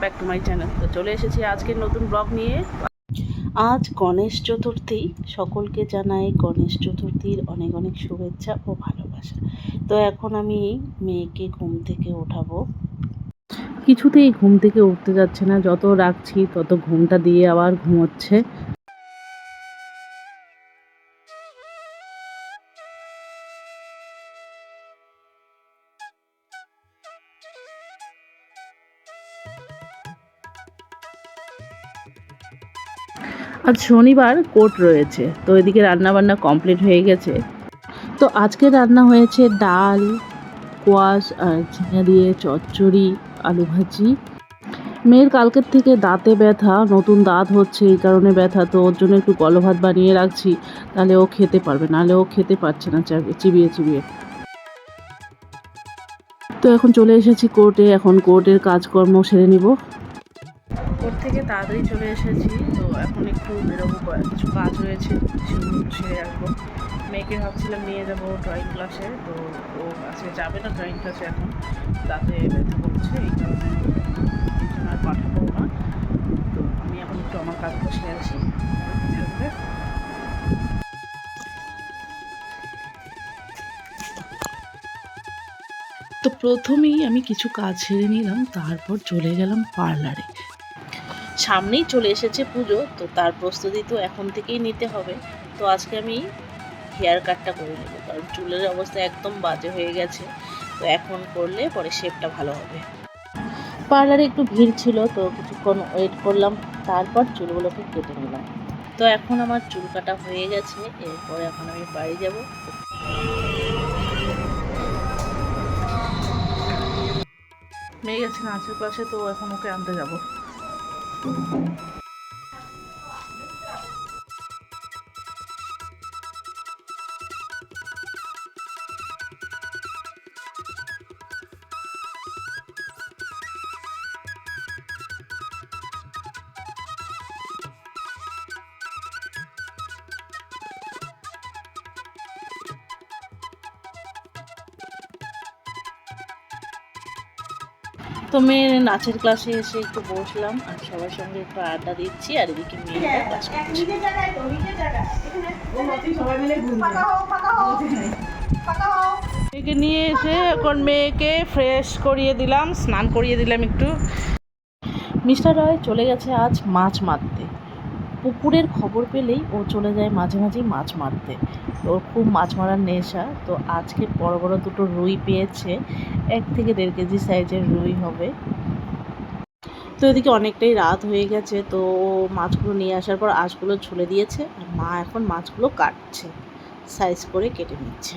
Back to my channel. তো চলে এসেছি আজকের নতুন ব্লগ নিয়ে। আজ গণেশ চতুর্থী। সকলকে জানাই গণেশ চতুর্থীর অনেক অনেক শুভেচ্ছা ও ভালোবাসা। তো এখন আমি মেয়েকে ঘুম থেকে ওঠাবো। কিছুতেই ঘুম থেকে উঠতে যাচ্ছে না। যত রাখছি, তত ঘুমটা দিয়ে আবার ঘুমোচ্ছে। আজ শনিবার কোর্ট রয়েছে, তো এদিকে রান্না বান্না কমপ্লিট হয়ে গেছে। তো আজকে রান্না হয়েছে ডাল, কোয়াশ আর ঝিঙে দিয়ে চচ্চড়ি, আলু ভাজি। মেয়ের কালকের থেকে দাঁতে ব্যথা, নতুন দাঁত হচ্ছে এই কারণে ব্যথা, তো ওর জন্য একটু গলো ভাত বানিয়ে রাখছি, তাহলে ও খেতে পারবে, নাহলে ও খেতে পারছে না চাবি- চিবিয়ে চিবিয়ে। তো এখন চলে এসেছি কোর্টে, এখন কোর্টের কাজকর্ম সেরে নিব। কোর্ট থেকে তাড়াতাড়ি চলে এসেছি, তো এখন একটু বেরোবো কিছু কাজ রয়েছে সেগুলো সেরে রাখব। মেয়েকে ভাবছিলাম নিয়ে যাব ড্রয়িং ক্লাসে তো ও আজকে যাবে না ড্রয়িং ক্লাসে এখন, তাতে ব্যথা করছে, এই কারণে আর পাঠাবো না। তো আমি এখন একটু আমার সেরে আসি। থাকবে তো প্রথমেই আমি কিছু কাজ সেরে নিলাম, তারপর চলে গেলাম পার্লারে সামনেই চলে এসেছে পুজো, তো তার প্রস্তুতি তো এখন থেকেই নিতে হবে। তো আজকে আমি হেয়ার কাটটা করে নেব, কারণ চুলের অবস্থা একদম বাজে হয়ে গেছে। তো এখন করলে পরে শেপটা ভালো হবে। পার্লারে একটু ভিড় ছিল, তো কিছুক্ষণ ওয়েট করলাম, তারপর চুলগুলোকে কেটে নিলাম। তো এখন আমার চুল কাটা হয়ে গেছে, এরপরে এখন আমি বাড়ি যাব। মেয়ে গেছে নাচের ক্লাসে তো এখন ওকে আনতে যাব। うん。তো মেয়ের নাচের ক্লাসে এসে একটু বসলাম আর সবার সঙ্গে একটু আড্ডা দিচ্ছি আর এদিকে ক্লাস করছে। মেয়েকে নিয়ে এসে এখন মেয়েকে ফ্রেশ করিয়ে দিলাম স্নান করিয়ে দিলাম একটু। মিস্টার রয় চলে গেছে আজ মাছ মারতে। পুকুরের খবর পেলেই ও চলে যায় মাঝে মাঝেই মাছ মারতে। ওর খুব মাছ মারার নেশা, তো আজকে বড় বড় দুটো রুই পেয়েছে। এক থেকে দেড় কেজি সাইজের রুই হবে। তো এদিকে অনেকটাই রাত হয়ে গেছে, তো মাছগুলো নিয়ে আসার পর আঁশগুলো ছুলে দিয়েছে। আর মা এখন মাছগুলো কাটছে সাইজ করে কেটে নিচ্ছে।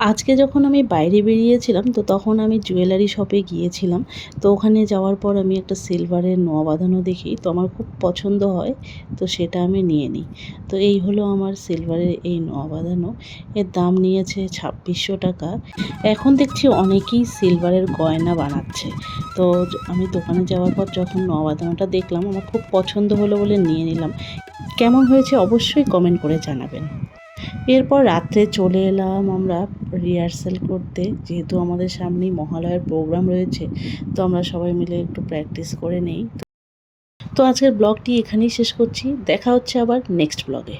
আজকে যখন আমি বাইরে বেরিয়েছিলাম, তো তখন আমি জুয়েলারি শপে গিয়েছিলাম। তো ওখানে যাওয়ার পর আমি একটা সিলভারের নোয়া বাঁধানো দেখি, তো আমার খুব পছন্দ হয়, তো সেটা আমি নিয়ে নিই। তো এই হলো আমার সিলভারের এই নোয়া বাঁধানো। এর দাম নিয়েছে ছাব্বিশশো টাকা। এখন দেখছি অনেকেই সিলভারের গয়না বানাচ্ছে। তো আমি দোকানে যাওয়ার পর যখন নোয়া বাঁধানোটা দেখলাম, আমার খুব পছন্দ হলো বলে নিয়ে নিলাম। কেমন হয়েছে অবশ্যই কমেন্ট করে জানাবেন। এরপর রাত্রে চলে এলাম আমরা রিহার্সাল করতে। যেহেতু আমাদের সামনেই মহালয়ার প্রোগ্রাম রয়েছে, তো আমরা সবাই মিলে একটু প্র্যাকটিস করে নেই। তো আজকের ব্লগটি এখানেই শেষ করছি। দেখা হচ্ছে আবার নেক্সট ব্লগে